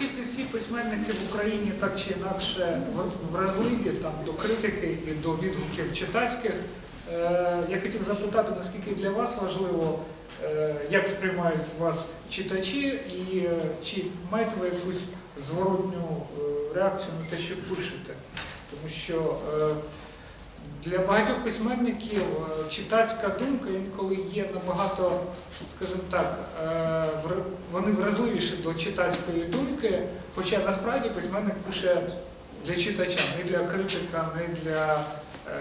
Оскільки всі письменники в Україні так чи інакше вразливі там, до критики і до відгуків читацьких, е, я хотів запитати, наскільки для вас важливо, е, як сприймають вас читачі, і е, чи маєте ви якусь зворотню реакцію на те, що пишете? Тому що для багатьох письменників е, читацька думка інколи є набагато, скажімо так, е, вони вразливіші до читацької думки, хоча насправді письменник пише для читача, не для критика, не для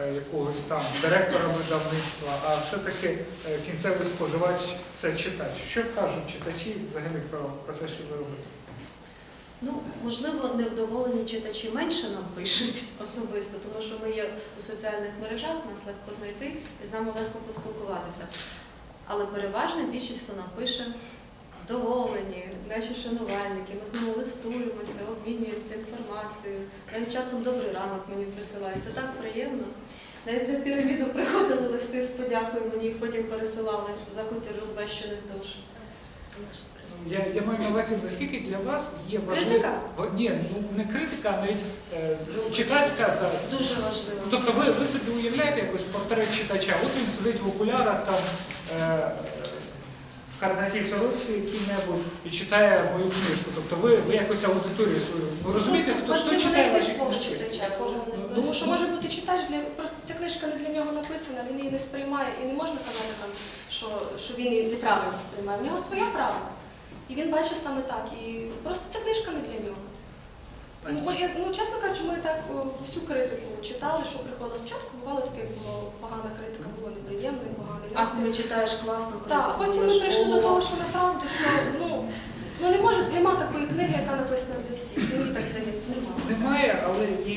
е, якогось там директора видавництва, а все-таки кінцевий споживач це читач. Що кажуть читачі взагалі про, про те, що ви робите? Ну, можливо, невдоволені читачі менше нам пишуть особисто, тому що ми є у соціальних мережах, нас легко знайти і з нами легко поспілкуватися. Але переважна більшість, нам пише, вдоволені, наші шанувальники, ми з ними листуємося, обмінюємося інформацією. Навіть часом добрий ранок мені присилають. Це так приємно. Навіть на піраміду приходили листи з подякою, мені їх потім пересилали за хутір розбещених душ. Я, я маю на увазі, наскільки для вас є важливо. Критика? Ні, ну не критика, а навіть е, читацька. та- Дуже важливо. Тобто ви, ви собі уявляєте якось портрет читача, от він сидить в окулярах там е, в карнатій сорочці якій-небудь і читає мою книжку. Тобто ви, ви якось аудиторію свою. Ви розумієте, хто, хто читає ваші книжки? читача. Кожен Тому що може бути читач для просто книжка не для нього написана, він її не сприймає і не можна казати там, що, що він її неправильно сприймає. В нього своя правда. І він бачить саме так. І просто ця книжка не для нього. Ну, ми- ну, чесно кажучи, ми так о, всю критику читали, що приходило спочатку, бувало таке, було погана критика, було неприємно, і погано. А ти читаєш класно, Так, а потім ми прийшли до того, що направду, що ну, ну не може, нема такої книги, яка написана для всіх. Мені так здається, немає. Немає, але в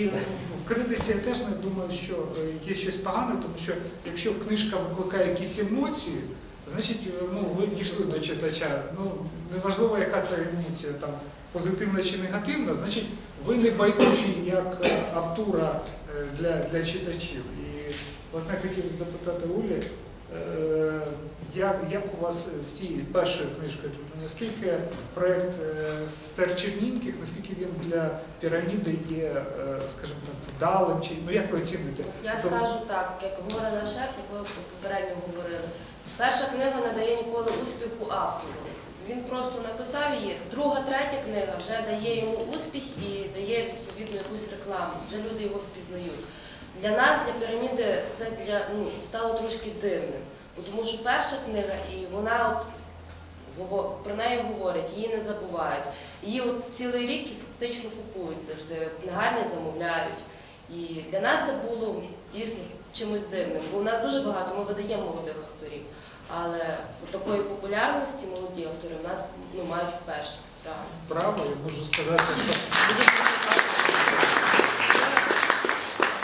критиці я теж не думаю, що е, є щось погане, тому що якщо книжка викликає якісь емоції, значить е, ну, ви дійшли до читача. Ну, неважливо, яка це емоція, там, позитивна чи негативна, значить ви не байдужі як е, автора для, для читачів. І власне хотів запитати Улі, як, як у вас з цією першою книжкою? Тобто наскільки проєкт е, наскільки він для піраміди є, е, скажімо так, вдалим, чи ну як ви оціните? Я Тобто, скажу так, як говорила шеф, як ви попередньо говорили. Перша книга не дає ніколи успіху автору. Він просто написав її. Друга, третя книга вже дає йому успіх і дає відповідно якусь рекламу. Вже люди його впізнають. Для нас, для піраміди, це для ну стало трошки дивним. Тому що перша книга, і вона от про неї говорять, її не забувають. Її от цілий рік фактично купують завжди, книгарні замовляють. І для нас це було дійсно чимось дивним, бо у нас дуже багато, ми видаємо молодих авторів, але такої популярності молоді автори в нас ну, мають вперше. Правильно. Право, я можу сказати, що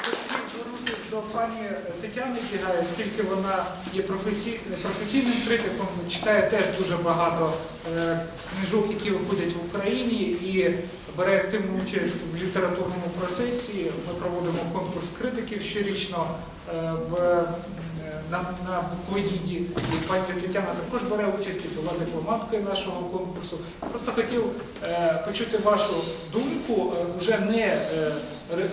хотів звернутися до пані Тетяни Кігай, оскільки вона є професій- професійним критиком, читає теж дуже багато е, книжок, які виходять в Україні, і бере активну участь в літературному процесі. Ми проводимо конкурс критиків щорічно е, в е, на, на Буквоїді. І пані Тетяна також бере участь і була дипломаткою нашого конкурсу. Просто хотів почути вашу думку, е, не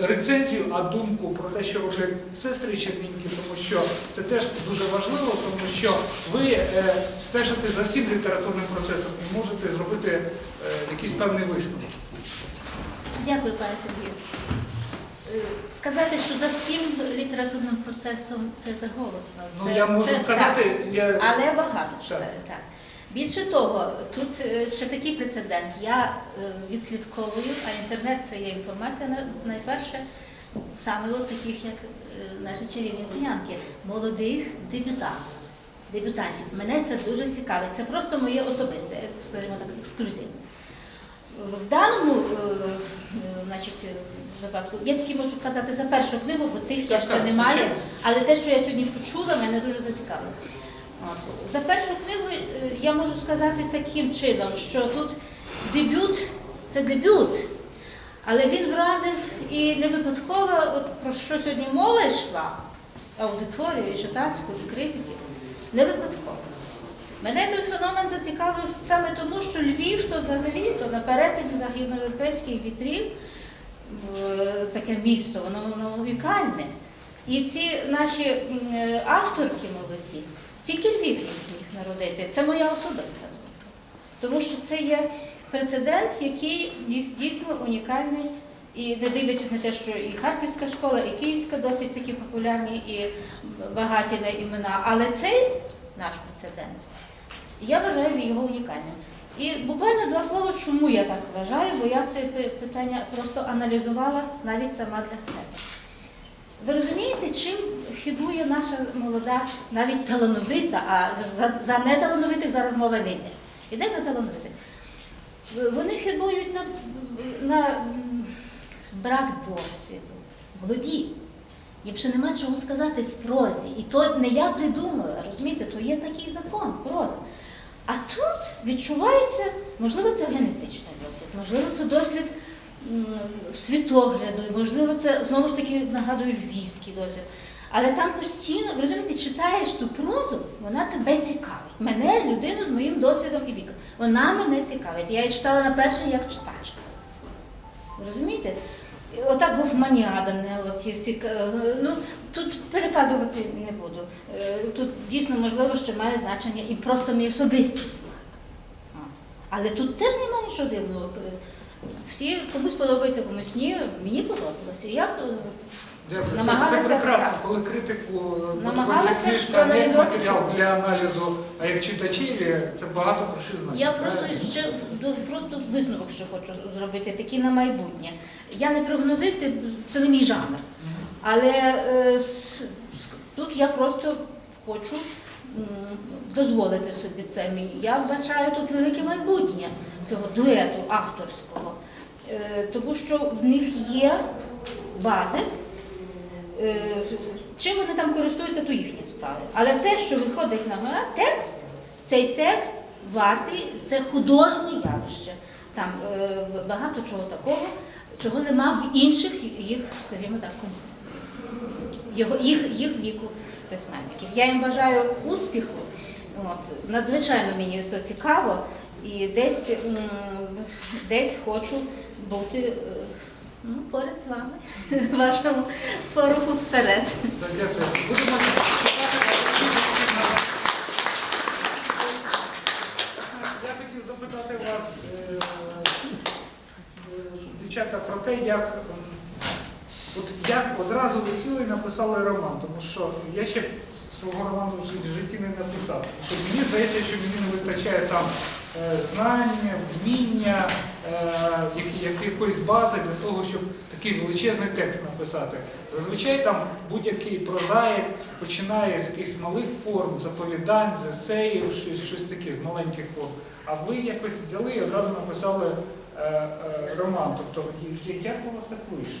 рецензію, а думку про те, що роблять сестри Чернінки, тому що це теж дуже важливо, тому що ви е, стежите за всім літературним процесом і можете зробити е, якийсь певний висновок. Дякую, пане Сергію. Е, Сказати, що за всім літературним процесом це заголосно. Ну Це- я можу це сказати, так. я Але багато читаю, так. Більше того, тут е, ще такий прецедент. Я е, відслідковую, а інтернет це є інформація найперше, саме от таких, як е, наші чарівні п'янки, молодих дебютантів. Дебютантів. Мене це дуже цікавить. Це просто моє особисте, скажімо так, ексклюзивне. В даному значить, випадку я тільки можу казати за першу книгу, бо тих я ще не маю. Але те, що я сьогодні почула, мене дуже зацікавило. За першу книгу е, я можу сказати таким чином, що тут дебют це дебют, але він вразив і не випадково, от про що сьогодні мова йшла, аудиторію, і читацьку, і критиків, не випадково. Мене той феномен зацікавив саме тому, що Львів то взагалі то на перетині західноєвропейських вітрів таке місто, воно, воно унікальне. І ці наші е, авторки молоді, тільки Львів міг народити. Це моя особиста думка. Тому що це є прецедент, який дійсно унікальний. І не дивлячись на те, що і Харківська школа, і Київська досить такі популярні і багаті на імена. Але цей наш прецедент, я вважаю його унікальним. І буквально два слова, чому я так вважаю, бо я це питання просто аналізувала навіть сама для себе. Ви розумієте, чим хідує наша молода, навіть талановита, а за, за неталановитих зараз мова не йде. Іде за талановитих. Вони хибують на, на брак досвіду. Молоді. Їм ще нема чого сказати в прозі. І то не я придумала, розумієте, то є такий закон, проза. А тут відчувається, можливо, це генетичний досвід, можливо, це досвід світогляду, можливо, це знову ж таки нагадую львівський досвід. Але там постійно, ви розумієте, читаєш ту прозу, вона тебе цікавить. Мене, людину з моїм досвідом і віком. Вона мене цікавить. Я її читала на перший як читач. Розумієте? Отак Гофманіада, е, ну, тут переказувати не буду. Е, Тут дійсно можливо, що має значення і просто мій особистий смак. Але тут теж немає нічого дивного. Всі комусь подобається, комусь ні. Мені подобалося. Я е, Дякую. Це, Намагалася це прекрасно, коли критику е, Намагалася книжка не матеріал для аналізу, а як читачеві, це багато про що значить. Я просто ще просто висновок ще хочу зробити, такий на майбутнє. Я не прогнозист, це не мій жанр. Але е, тут я просто хочу дозволити собі це. Я вважаю тут велике майбутнє цього дуету авторського, Е, тому що в них є базис. Е, Чим вони там користуються, то їхні справи. Але те, що виходить на гора, текст, цей текст вартий, це художнє явище. Там е, багато чого такого, чого нема в інших їх, скажімо так, його, їх, їх віку письменників. Я їм бажаю успіху. От, надзвичайно мені це цікаво, і десь, десь хочу бути е, ну, поряд з вами, вашому творогу вперед. Я хотів запитати вас, е, е, дівчата, про те, як, от як одразу ви сіли і написали роман, тому що я ще свого роману в жит- житті не написав. Мені здається, що мені не вистачає там знання, вміння, е, як- як якоїсь бази для того, щоб такий величезний текст написати. Зазвичай там будь-який прозаїк починає з якихось малих форм, заповідань, з есеїв, щось, щось таке, з маленьких форм. А ви якось взяли і одразу написали е, е, роман. Тобто, як у вас так вийшло?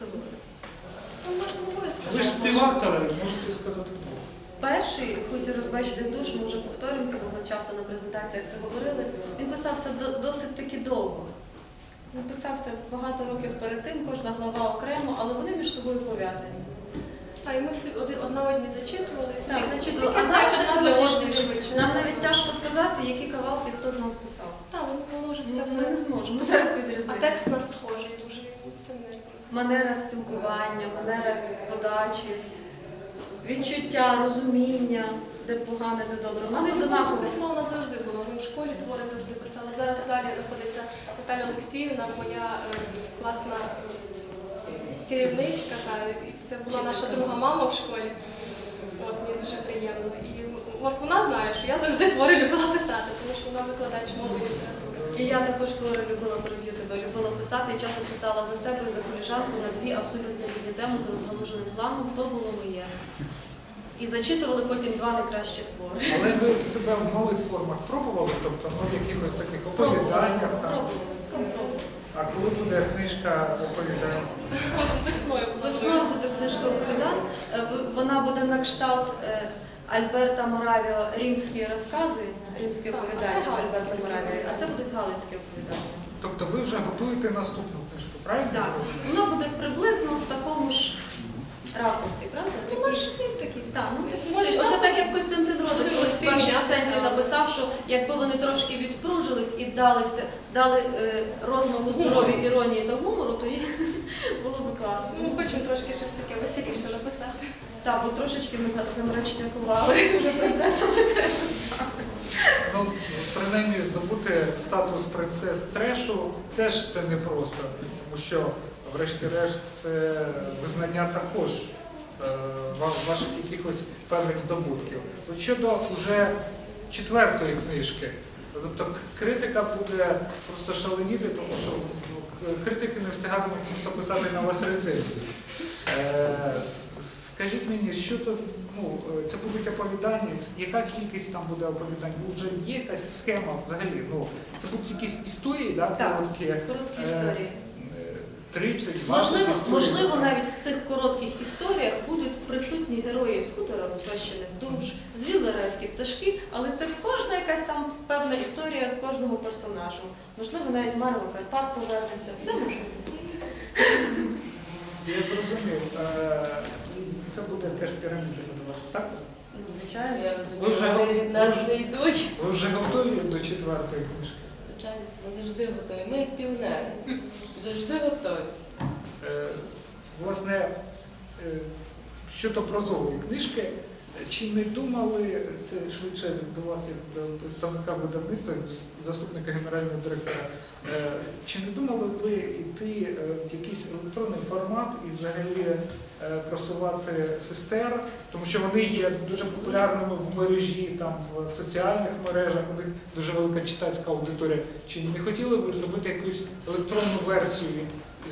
Ну. Ви ж співавтори, можете сказати хто. Перший, хоч розбачити душ, ми вже повторюємося, бо ми часто на презентаціях це говорили. Він писався досить таки довго. Він писався багато років перед тим, кожна глава окремо, але вони між собою пов'язані. А, і ми одна одні зачитували, Так, зачитували. А зараз. Нам навіть тяжко сказати, які кавалки хто з нас писав. Так, воно воно вже все Ми не зможемо зараз відрізнити. А текст у нас схожий дуже сильний. Манера спілкування, манера подачі, відчуття, розуміння, де погане, де добре. У нас одинаково. письмо у нас завжди було. Ми в школі твори завжди писали. Зараз в залі знаходиться Наталя Олексіївна, моя е, класна е, керівничка. І це була наша друга мама в школі. От мені дуже приємно. І от вона знає, що я завжди твори любила писати, тому що вона викладач мови і літератури. І я також твори любила приб'ю тебе, любила писати. І часом писала за себе і за коліжанку на дві абсолютно різні теми з розгалуженим планом. То було моє. І зачитували потім два найкращих твори. Але ви себе в малих формах пробували, тобто ну, в якихось таких оповіданнях. Там. Пробували. Пробували. А коли буде книжка оповідань? Весною Весною буде книжка оповідань. Е, Вона буде на кшталт е, Альберта Моравіо римські розкази, римські оповідання Альберта Моравіо, а це будуть галицькі оповідання. Тобто ви вже готуєте наступну книжку, правильно? Так, воно буде приблизно в такому ж ракурсі, правда? Ну, Такі ж стиль такий. Так, ну такий Може, стиль. Оце часом- так, як Костянтин Родик Дуже колись в стильно першій написав. рецензії написав, що якби вони трошки відпружились і вдалися, дали е, розмову здоров'ю, іронії та гумору, то їх було б класно. Ми хочемо трошки щось таке веселіше написати. Так, бо трошечки ми за- замрачнякували вже принцесами теж стали. Ну, принаймні здобути статус принцес трешу теж це непросто, тому що, врешті-решт, це визнання також е, ваших якихось певних здобутків. От щодо вже четвертої книжки, тобто критика буде просто шаленіти, тому що ну, критики не встигатимуть просто писати на вас рецензії. Е, Скажіть мені, що це ну, е, це будуть оповідання, яка кількість там буде оповідань? Вже є якась схема взагалі? Ну, це будуть якісь історії, да, Так. короткі, Короткі Е, історії. Е, 30, 20 Можливо, можливо, навіть в цих коротких історіях будуть присутні герої з хутора розбещених душ, звіли райські пташки, але це кожна якась там певна історія кожного персонажу. Можливо, навіть Марва Карпат повернеться. Все може бути. Я зрозумів. Е, Це буде теж піраміда називати, так? Ну, Звичайно. Я розумію, вони від нас не йдуть. Ви вже готові до четвертої книжки? Звичайно, ми завжди готові. Ми як піонери. Завжди готові. Е, Власне, е, щодо прозової книжки, чи не думали, це швидше до вас, як до представника видавництва, заступника генерального директора, е, чи не думали ви йти е, в якийсь електронний формат і взагалі просувати сестер, тому що вони є дуже популярними в мережі, там в соціальних мережах, у них дуже велика читацька аудиторія. Чи не хотіли ви зробити якусь електронну версію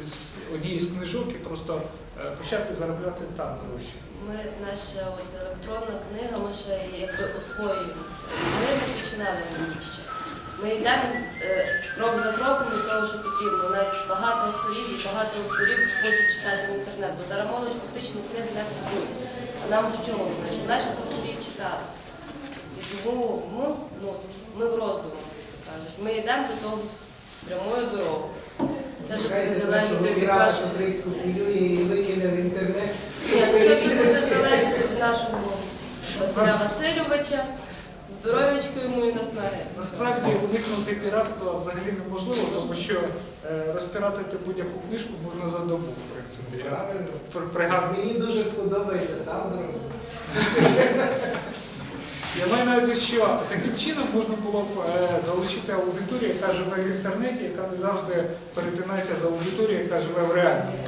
з однієї з книжок і просто е, почати заробляти там гроші? Ми, наша от електронна книга, ми ще якби освоюємо це. Ми не починали ній ще. Ми йдемо е, крок за кроком до того, що потрібно. У нас багато авторів і багато авторів хочуть читати в інтернет, бо зараз молодь фактично книг не купують. А нам що головне, щоб наших авторів читали. І тому ми, ну, ми в роздумах, як кажуть. Ми йдемо до того прямою дорогою. Це вже буде залежати від нашого. і викине в інтернет. Ні, це вже буде залежати від нашого Василя Васильовича, здоров'ячко йому і наснаги. Насправді уникнути піратства взагалі неможливо, тому що е, розпіратити будь-яку книжку можна за добу, в принципі. Я Правильно. пригадую. Мені дуже сподобається, сам зроблю. Я маю на увазі, що таким чином можна було б е, залучити аудиторію, яка живе в інтернеті, яка не завжди перетинається з аудиторією, яка живе в реальному.